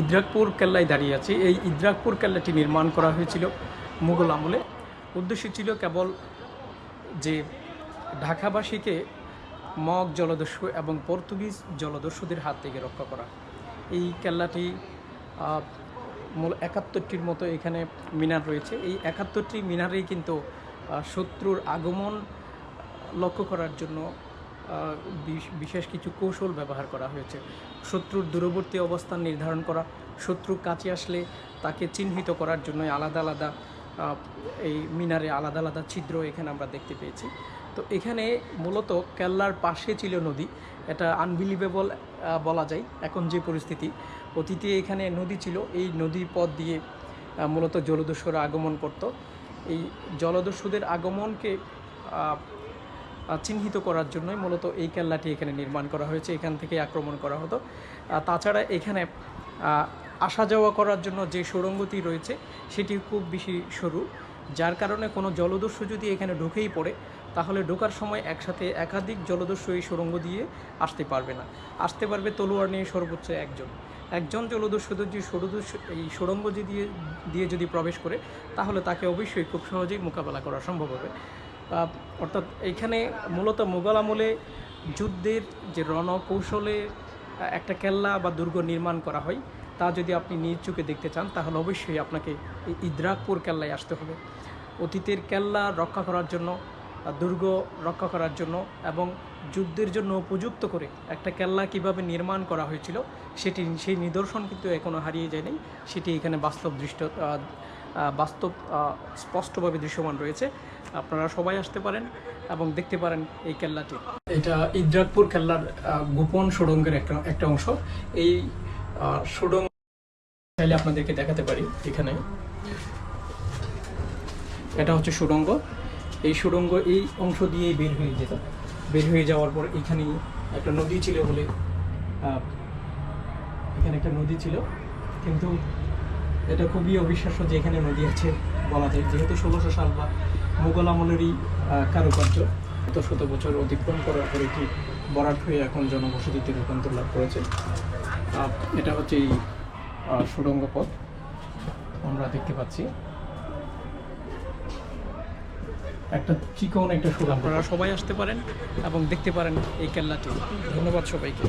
ইদ্রাকপুর কেল্লায় দাঁড়িয়ে আছি। এই ইদ্রাকপুর কেল্লাটি নির্মাণ করা হয়েছিল মুঘল আমলে। উদ্দেশ্য ছিল কেবল যে ঢাকাবাসীকে মগ জলদস্যু এবং পর্তুগিজ জলদস্যুদের হাত থেকে রক্ষা করা। এই কেল্লাটি মূল একাত্তরটির মতো এখানে মিনার রয়েছে। এই একাত্তরটি মিনারেই কিন্তু শত্রুর আগমন লক্ষ্য করার জন্য বিশেষ কিছু কৌশল ব্যবহার করা হয়েছে। শত্রুর দূরবর্তী অবস্থান নির্ধারণ করা, শত্রু কাছে আসলে তাকে চিহ্নিত করার জন্য আলাদা আলাদা এই মিনারে আলাদা আলাদা ছিদ্র এখানে আমরা দেখতে পেয়েছি। তো এখানে মূলত কেল্লার পাশে ছিল নদী। এটা আনবিলিভেবল বলা যায়। এখন যে পরিস্থিতি, অতীতে এখানে নদী ছিল। এই নদী পথ দিয়ে মূলত জলদস্যুরা আগমন করত। এই জলদস্যুদের আগমনকে চিহ্নিত করার জন্যই মূলত এই কেল্লাটি এখানে নির্মাণ করা হয়েছে, এখান থেকে আক্রমণ করা হতো। তাছাড়া এখানে আসা যাওয়া করার জন্য যে সুড়ঙ্গটি রয়েছে সেটি খুব বেশি সরু, যার কারণে কোনো জলদস্যু যদি এখানে ঢুকেই পড়ে, তাহলে ঢোকার সময় একসাথে একাধিক জলদস্যু এই সুড়ঙ্গ দিয়ে আসতে পারবে না। আসতে পারবে তলোয়ার নিয়ে সর্বোচ্চ একজন। একজন জলদস্যু যদি সরদস্যু এই সুড়ঙ্গ দিয়ে দিয়ে যদি প্রবেশ করে, তাহলে তাকে অবশ্যই খুব সহজেই মোকাবেলা করা সম্ভব হবে। অর্থাৎ এইখানে মূলত মোগল আমলে যুদ্ধের যে রণকৌশলে একটা কেল্লা বা দুর্গ নির্মাণ করা হয়, তা যদি আপনি নিজ চোখে দেখতে চান, তাহলে অবশ্যই আপনাকে এই ইদ্রাকপুর কেল্লায় আসতে হবে। অতীতের কেল্লা রক্ষা করার জন্য দুর্গ রক্ষা করার জন্য এবং যুদ্ধের জন্য উপযুক্ত করে একটা কেল্লা কীভাবে নির্মাণ করা হয়েছিল, সেটি, সেই নিদর্শন কিন্তু এখনও হারিয়ে যায়নি সেটি এখানে বাস্তব দৃষ্ট বাস্তব স্পষ্টভাবে দৃশ্যমান রয়েছে। আপনারা সবাই আসতে পারেন এবং দেখতে পারেন এই কেল্লাটি এটা ইদ্রাকপুর কেল্লার গোপন সুড়ঙ্গের একটা একটা অংশ। এই সুড়ঙ্গ চাইলে আপনাদেরকে দেখাতে পারি এখানে। এটা হচ্ছে সুড়ঙ্গ। এই সুড়ঙ্গ এই অংশ দিয়েই বের হয়ে যেত। বের হয়ে যাওয়ার পর এখানে একটা নদী ছিল বলে এখানে একটা নদী ছিল। কিন্তু এটা খুবই অবিশ্বাস্য যে এখানে নদী আছে বলা যায়। যেহেতু ষোলোশো সাল বা মুঘল আমলেরই কারুকার্য। এত শত বছর অতিক্রম করার পর এটি বরাট হয়ে এখন জনবসতিতে রূপান্তর লাভ করেছে। এটা হচ্ছে এই সুড়ঙ্গ পথ। আমরা দেখতে পাচ্ছি। একটা চিকন একটা সুড়ঙ্গ আপনারা সবাই আসতে পারেন এবং দেখতে পারেন এই কেল্লাটি। ধন্যবাদ সবাইকে।